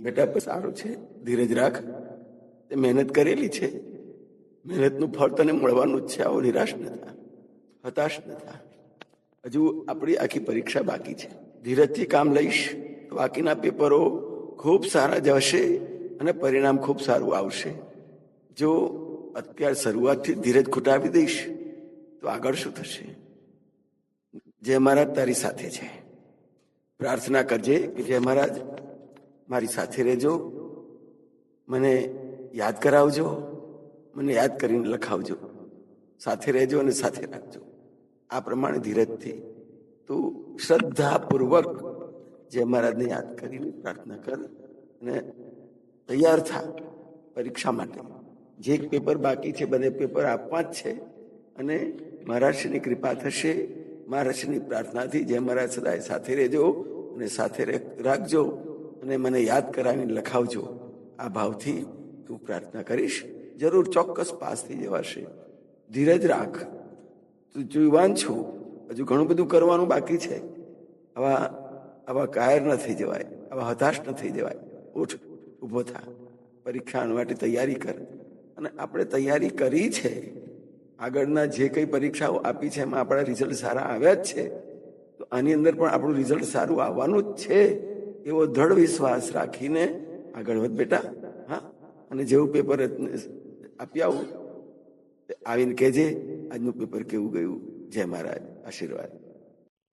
બેટા સારું છે. ધીરજ રાખ. તે મહેનત કરેલી છે. મહેનતનું ફળ તને મળવાનું જ છે. આવો નિરાશ ન થા. હતાશ ન થા. હજુ આપણી આખી પરીક્ષા બાકી છે. ધીરજથી કામ લઈશ. તો બાકીના પેપરો ખૂબ સારા જશે અને પરિણામ ખૂબ સારું આવશે. જો અત્યાર શરૂઆતથી ધીરજ ખૂટાવી દઈશ, તો આગળ શું થશે? જય મહારાજ તારી સાથે છે. પ્રાર્થના કરજે કે જય મહારાજ મારી સાથે રહેજો. મને યાદ કરાવજો. મને યાદ કરીને લખાવજો. સાથે રહેજો અને સાથે રાખજો. આ પ્રમાણે ધીરજથી તું શ્રદ્ધાપૂર્વક જય મહારાજને યાદ કરીને પ્રાર્થના કર અને તૈયાર થા પરીક્ષા માટે. જે પેપર બાકી છે બધે પેપર આપવા જ છે અને મહારાષ્ટ્રની કૃપા થશે. મહારાષ્ટ્રની પ્રાર્થનાથી જે મહારાજ સદાય સાથે રહેજો અને સાથે રાખજો. અને મને યાદ કરાવીને લખાવજો. આ ભાવથી હું પ્રાર્થના કરીશ, જરૂર ચોક્કસ પાસ થઈ જવાશે. ધીરજ રાખ. તું યુવાન છું. હજુ ઘણું બધું કરવાનું બાકી છે. આવા આવા કાયર ન થઈ જવાય. આવા હતાશ ન થઈ જવાય. ઉઠ, ઊભો થા. પરીક્ષા માટે તૈયારી કર. અને આપણે તૈયારી કરી છે. આગળના જે કંઈ પરીક્ષાઓ આપી છે, એમાં આપણા રિઝલ્ટ સારા આવ્યા જ છે. તો આની અંદર પણ આપણું રિઝલ્ટ સારું આવવાનું જ છે. એવો દ્રઢ વિશ્વાસ રાખીને આગળ વધ બેટા, હા? અને જેવું પેપર આપી આવું આવીને કહેજે, આજનું પેપર કેવું ગયું? જય મહારાજ, આશીર્વાદ.